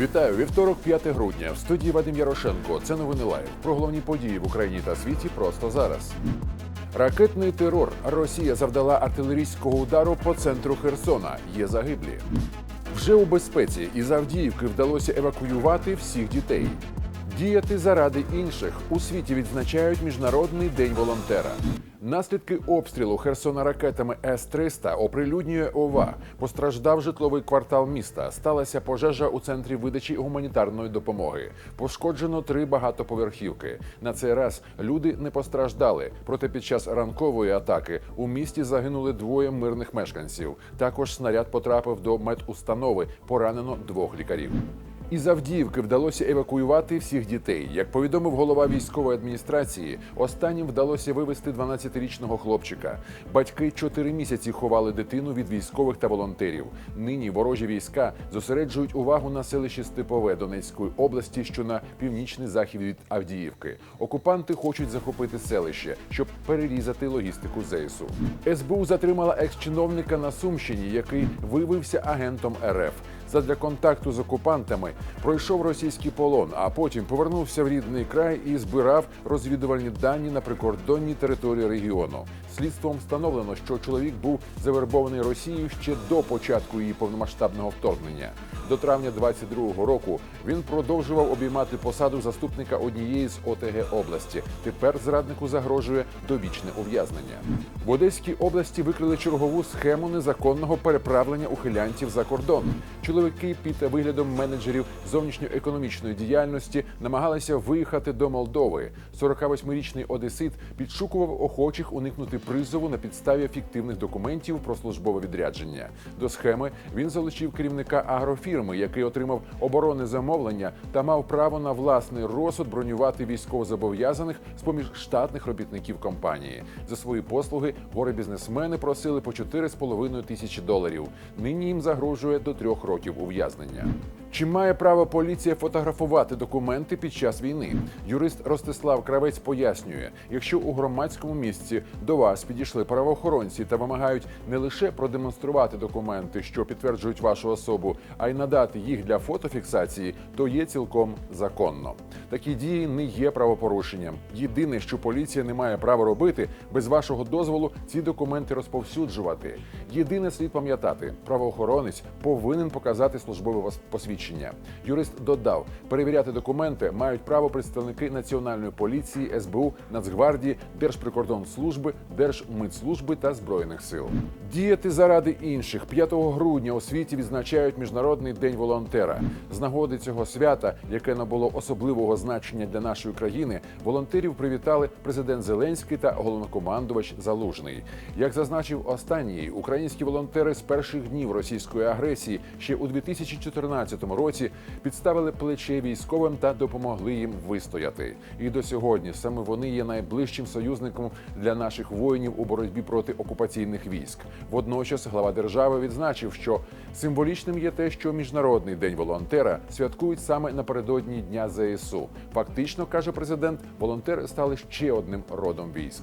Вітаю, вівторок, 5 грудня. В студії Вадим Ярошенко. Це новини лайв. Про головні події в Україні та світі просто зараз. Ракетний терор. Росія завдала артилерійського удару по центру Херсона. Є загиблі. Вже у безпеці із Авдіївки вдалося евакуювати всіх дітей. Діяти заради інших у світі відзначають Міжнародний день волонтера. Наслідки обстрілу Херсона ракетами С-300 оприлюднює ОВА. Постраждав житловий квартал міста. Сталася пожежа у центрі видачі гуманітарної допомоги. Пошкоджено три багатоповерхівки. На цей раз люди не постраждали. Проте під час ранкової атаки у місті загинули двоє мирних мешканців. Також снаряд потрапив до медустанови. Поранено двох лікарів. Із Авдіївки вдалося евакуювати всіх дітей. Як повідомив голова військової адміністрації, останнім вдалося вивезти 12-річного хлопчика. Батьки чотири місяці ховали дитину від військових та волонтерів. Нині ворожі війська зосереджують увагу на селищі Степове Донецької області, що на північний захід від Авдіївки. Окупанти хочуть захопити селище, щоб перерізати логістику ЗСУ. СБУ затримала екс-чиновника на Сумщині, який виявився агентом РФ. Задля контакту з окупантами пройшов російський полон, а потім повернувся в рідний край і збирав розвідувальні дані на прикордонній території регіону. Слідством встановлено, що чоловік був завербований Росією ще до початку її повномасштабного вторгнення. До травня 22-го року він продовжував обіймати посаду заступника однієї з ОТГ області. Тепер зраднику загрожує довічне ув'язнення. В Одеській області викрили чергову схему незаконного переправлення ухилянців за кордон. Чоловіки під виглядом менеджерів зовнішньоекономічної діяльності намагалися виїхати до Молдови. 48-річний одесит підшукував охочих уникнути призову на підставі фіктивних документів про службове відрядження. До схеми він залучив керівника агрофірми, який отримав оборонне замовлення та мав право на власний розсуд бронювати військовозобов'язаних з поміж штатних робітників компанії. За свої послуги горе бізнесмени просили по 4,5 тисячі доларів. Нині їм загрожує до трьох років ув'язнення. Чи має право поліція фотографувати документи під час війни? Юрист Ростислав Кравець пояснює, якщо у громадському місці до вас підійшли правоохоронці та вимагають не лише продемонструвати документи, що підтверджують вашу особу, а й надати їх для фотофіксації, то є цілком законно. Такі дії не є правопорушенням. Єдине, що поліція не має права робити, без вашого дозволу ці документи розповсюджувати. Єдине слід пам'ятати, правоохоронець повинен показати службове вас- посвідчення. Юрист додав, перевіряти документи мають право представники національної поліції, СБУ, Нацгвардії, Держприкордонслужби, Держмитслужби та збройних сил. Діяти заради інших 5 грудня у світі відзначають міжнародний день волонтера. З нагоди цього свята, яке набуло особливого значення для нашої країни, волонтерів привітали президент Зеленський та головнокомандувач Залужний. Як зазначив останній, українські волонтери з перших днів російської агресії ще у 2014 році підставили плече військовим та допомогли їм вистояти. І до сьогодні саме вони є найближчим союзником для наших воїнів у боротьбі проти окупаційних військ. Водночас глава держави відзначив, що символічним є те, що міжнародний день волонтера святкують саме напередодні дня ЗСУ. Фактично каже президент, волонтери стали ще одним родом військ.